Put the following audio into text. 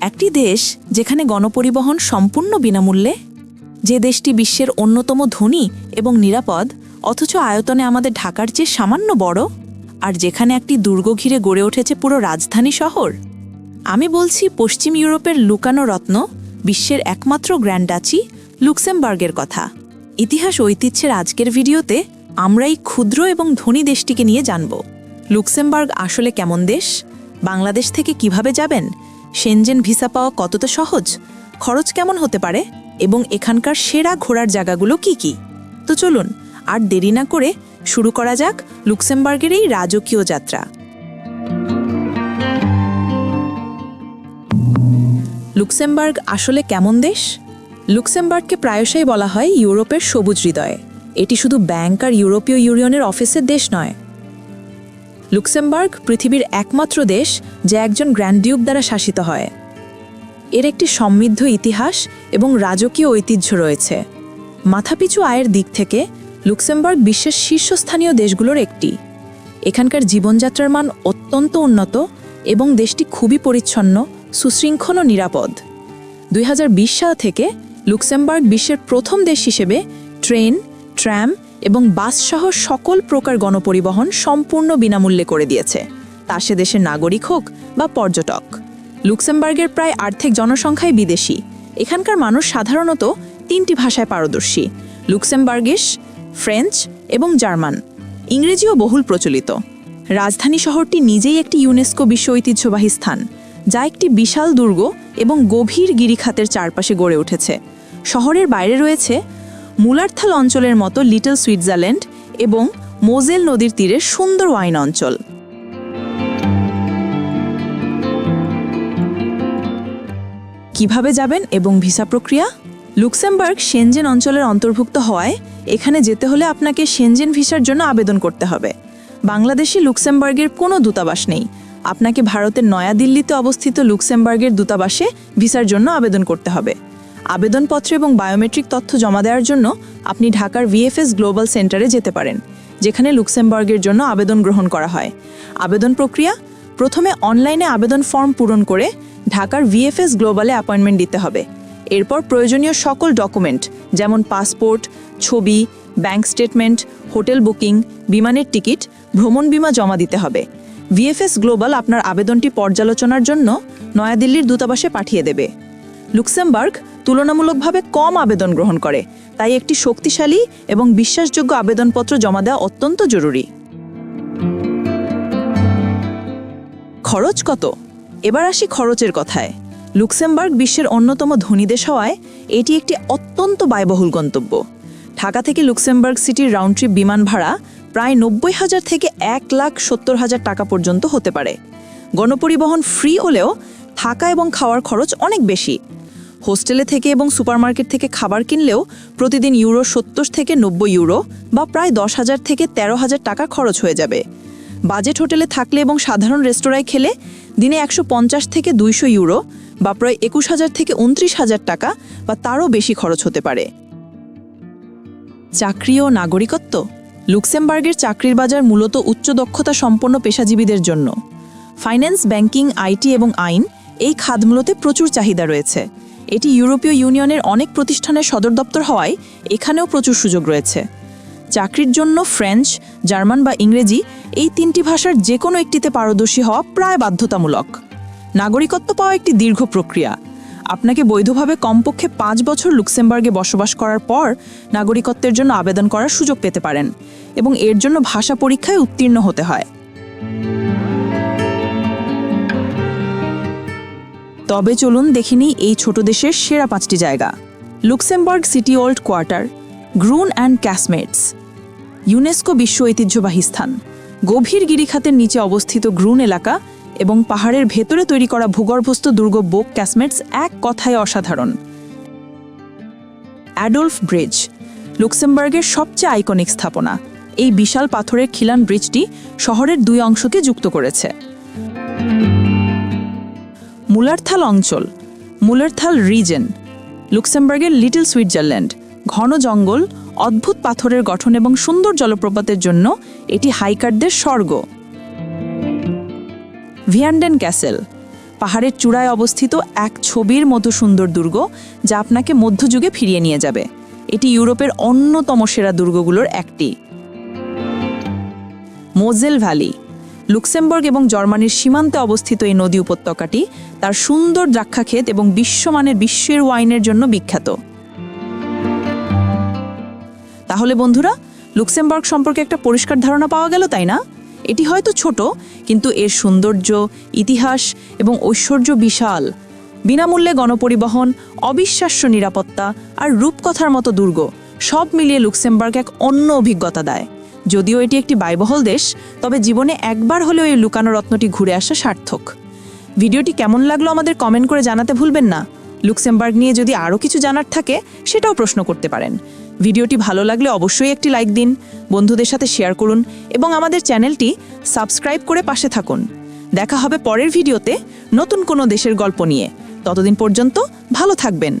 একটি দেশ যেখানে গণপরিবহন সম্পূর্ণ বিনামূল্যে, যে দেশটি বিশ্বের অন্যতম ধনী এবং নিরাপদ, অথচ আয়তনে আমাদের ঢাকার চেয়ে সামান্য বড়, আর যেখানে একটি দুর্গ ঘিরে গড়ে উঠেছে পুরো রাজধানী শহর। আমি বলছি পশ্চিম ইউরোপের লুকানো রত্ন, বিশ্বের একমাত্র গ্র্যান্ডাচি লুক্সেমবার্গের কথা। ইতিহাস ঐতিহ্যের আজকের ভিডিওতে আমরা এই ক্ষুদ্র এবং ধনী দেশটিকে নিয়ে জানব। লুক্সেমবার্গ আসলে কেমন দেশ? বাংলাদেশ থেকে কীভাবে যাবেন? সেনজেন ভিসা পাওয়া কতটা সহজ? খরচ কেমন হতে পারে? এবং এখানকার সেরা ঘোরার জায়গাগুলো কি কি? তো চলুন, আর দেরি না করে শুরু করা যাক লুক্সেমবার্গের এই রাজকীয় যাত্রা। লুক্সেমবার্গ আসলে কেমন দেশ? লুক্সেমবার্গকে প্রায়শই বলা হয় ইউরোপের সবুজ হৃদয়। এটি শুধু ব্যাংক আর ইউরোপীয় ইউনিয়নের অফিসের দেশ নয় লুক্সেমবার্গ পৃথিবীর একমাত্র দেশ যা একজন গ্র্যান্ডিউক দ্বারা শাসিত হয়। এর একটি সমৃদ্ধ ইতিহাস এবং রাজকীয় ঐতিহ্য রয়েছে। মাথাপিছু আয়ের দিক থেকে লুক্সেমবার্গ বিশ্বের শীর্ষস্থানীয় দেশগুলোর একটি। এখানকার জীবনযাত্রার মান অত্যন্ত উন্নত এবং দেশটি খুবই পরিচ্ছন্ন, সুশৃঙ্খল ও নিরাপদ। দুই হাজার বিশ সাল থেকে লুক্সেমবার্গ বিশ্বের প্রথম দেশ হিসেবে ট্রেন ট্র্যাম এবং বাস সহ সকল প্রকার গণপরিবহন সম্পূর্ণ বিনামূল্যে করে দিয়েছে। তা সে দেশের নাগরিক হোক বা পর্যটক। লুক্সেমবার্গের প্রায় আর্থিক জনসংখ্যাই বিদেশি। এখানকার মানুষ সাধারণত তিনটি ভাষায় পারদর্শী। লুক্সেমবার্গিশ, ফ্রেঞ্চ এবং জার্মান। ইংরেজিও বহুল প্রচলিত। রাজধানী শহরটি নিজেই একটি ইউনেস্কো বিশ্ব ঐতিহ্যবাহী স্থান, যা একটি বিশাল দুর্গ এবং গভীর গিরিখাতের চারপাশে গড়ে উঠেছে। শহরের বাইরে রয়েছে মুলারথাল অঞ্চলের মতো লিটল সুইজারল্যান্ড এবং মোজেল নদীর তীরে সুন্দর ওয়াইন অঞ্চল। কীভাবে যাবেন এবং ভিসা প্রক্রিয়া? লুক্সেমবার্গ সেনজেন অঞ্চলের অন্তর্ভুক্ত হওয়ায় এখানে যেতে হলে আপনাকে সেনজেন ভিসার জন্য আবেদন করতে হবে। বাংলাদেশে লুক্সেমবার্গের কোনো দূতাবাস নেই। আপনাকে ভারতের নয়াদিল্লিতে অবস্থিত লুক্সেমবার্গের দূতাবাসে ভিসার জন্য আবেদন করতে হবে। আবেদনপত্র এবং বায়োমেট্রিক তথ্য জমা দেওয়ার জন্য আপনি ঢাকার ভিএফএস গ্লোবাল সেন্টারে যেতে পারেন, যেখানে লুক্সেমবার্গের জন্য আবেদন গ্রহণ করা হয়। আবেদন প্রক্রিয়া, প্রথমে অনলাইনে আবেদন ফর্ম পূরণ করে ঢাকার ভিএফএস গ্লোবালে অ্যাপয়েন্টমেন্ট দিতে হবে। এরপর প্রয়োজনীয় সকল ডকুমেন্ট যেমন পাসপোর্ট ছবি ব্যাংক স্টেটমেন্ট হোটেল বুকিং বিমানের টিকিট ভ্রমণ বিমা জমা দিতে হবে। ভিএফএস গ্লোবাল আপনার আবেদনটি পর্যালোচনার জন্য নয়াদিল্লির দূতাবাসে পাঠিয়ে দেবে। লুক্সেমবার্গ তুলনামূলকভাবে কম আবেদন গ্রহণ করে, তাই একটি শক্তিশালী এবং বিশ্বাসযোগ্য আবেদনপত্র জমা দেওয়া অত্যন্ত জরুরি। খরচ কত? এবার আসি খরচের কথায়। লুক্সেমবার্গ বিশ্বের অন্যতম ধনী দেশ হওয়ায় এটি একটি অত্যন্ত ব্যয়বহুল গন্তব্য। ঢাকা থেকে লুক্সেমবার্গ সিটির রাউন্ড ট্রিপ বিমান ভাড়া প্রায় নব্বই হাজার থেকে এক লাখ সত্তর হাজার টাকা পর্যন্ত হতে পারে। গণপরিবহন ফ্রি হলেও থাকা এবং খাওয়ার খরচ অনেক বেশি হোস্টেলে থেকে এবং সুপারমার্কেট থেকে খাবার কিনলেও প্রতিদিন ইউরো সত্তর থেকে নব্বই ইউরো বা প্রায় দশ হাজার থেকে তেরো হাজার টাকা খরচ হয়ে যাবে। বাজেট হোটেলে থাকলে এবং সাধারণ রেস্তোরাঁয় খেলে দিনে একশো পঞ্চাশ থেকে দুইশো ইউরো বা প্রায় একুশ হাজার থেকে উনত্রিশ হাজার টাকা বা তারও বেশি খরচ হতে পারে। চাকরি ও নাগরিকত্ব লুক্সেমবার্গের চাকরির বাজার মূলত উচ্চ দক্ষতা সম্পন্ন পেশাজীবীদের জন্য। ফাইন্যান্স, ব্যাংকিং, আইটি এবং আইন এই খাতগুলোতে প্রচুর চাহিদা রয়েছে। এটি ইউরোপীয় ইউনিয়নের অনেক প্রতিষ্ঠানের সদর দপ্তর হওয়ায় এখানেও প্রচুর সুযোগ রয়েছে। চাকরির জন্য ফ্রেঞ্চ, জার্মান বা ইংরেজি এই তিনটি ভাষার যে কোনো একটিতে পারদর্শী হওয়া প্রায় বাধ্যতামূলক। নাগরিকত্ব পাওয়া একটি দীর্ঘ প্রক্রিয়া। আপনাকে বৈধভাবে কমপক্ষে পাঁচ বছর লুক্সেমবার্গে বসবাস করার পর নাগরিকত্বের জন্য আবেদন করার সুযোগ পেতে পারেন এবং এর জন্য ভাষা পরীক্ষায় উত্তীর্ণ হতে হয়। তবে চলুন দেখিনি এই ছোট দেশের সেরা পাঁচটি জায়গা। Luxembourg city old quarter, Grund and Casemates, UNESCO বিশ্ব ঐতিহ্যবাহী স্থান। গভীর গিরিখাতের নিচে অবস্থিত গ্রুন এলাকা এবং পাহাড়ের ভেতরে তৈরি করা ভূগর্ভস্থ দুর্গ বোক ক্যাসমেটস এক কথায় অসাধারণ। অ্যাডলফ ব্রিজ, লুক্সেমবার্গের সবচেয়ে আইকনিক স্থাপনা। এই বিশাল পাথরের খিলান ব্রিজটি শহরের দুই অংশকে যুক্ত করেছে। মুলারথাল অঞ্চল, মুলারথাল রিজেন লুক্সেমবার্গের লিটল সুইজারল্যান্ড, ঘন জঙ্গল, অদ্ভুত পাথরের গঠন এবং সুন্দর জলপ্রপাতের জন্য এটি হাইকারদের স্বর্গ। ভিয়ান্ডেন ক্যাসেল পাহাড়ের চূড়ায় অবস্থিত এক ছবির মতো সুন্দর দুর্গ যা আপনাকে মধ্যযুগে ফিরিয়ে নিয়ে যাবে। এটি ইউরোপের অন্যতম সেরা দুর্গগুলোর একটি। মোজেল ভ্যালি লুক্সেমবার্গ এবং জার্মানির সীমান্তে অবস্থিত এই নদী উপত্যকাটি তার সুন্দর দ্রাক্ষাক্ষেত এবং বিশ্বমানের বিশ্বের ওয়াইনের জন্য বিখ্যাত। তাহলে বন্ধুরা, লুক্সেমবার্গ সম্পর্কে একটা পরিষ্কার ধারণা পাওয়া গেল, তাই না? এটি হয়তো ছোট, কিন্তু এর সৌন্দর্য, ইতিহাস এবং ঐশ্বর্য বিশাল। বিনামূল্যে গণপরিবহন, অবিশ্বাস্য নিরাপত্তা আর রূপকথার মতো দুর্গ, সব মিলিয়ে লুক্সেমবার্গ এক অন্য অভিজ্ঞতা দেয়। যদিও এটি একটি ব্যয়বহুল দেশ, তবে জীবনে একবার হলেও এই লুকানো রত্নটি ঘুরে আসা সার্থক। ভিডিওটি কেমন লাগল আমাদের কমেন্ট করে জানাতে ভুলবেন না। লুক্সেমবার্গ নিয়ে যদি আরও কিছু জানার থাকে, সেটাও প্রশ্ন করতে পারেন। ভিডিওটি ভালো লাগলে অবশ্যই একটি লাইক দিন, বন্ধুদের সাথে শেয়ার করুন এবং আমাদের চ্যানেলটি সাবস্ক্রাইব করে পাশে থাকুন। দেখা হবে পরের ভিডিওতে নতুন কোনো দেশের গল্প নিয়ে। ততদিন পর্যন্ত ভালো থাকবেন।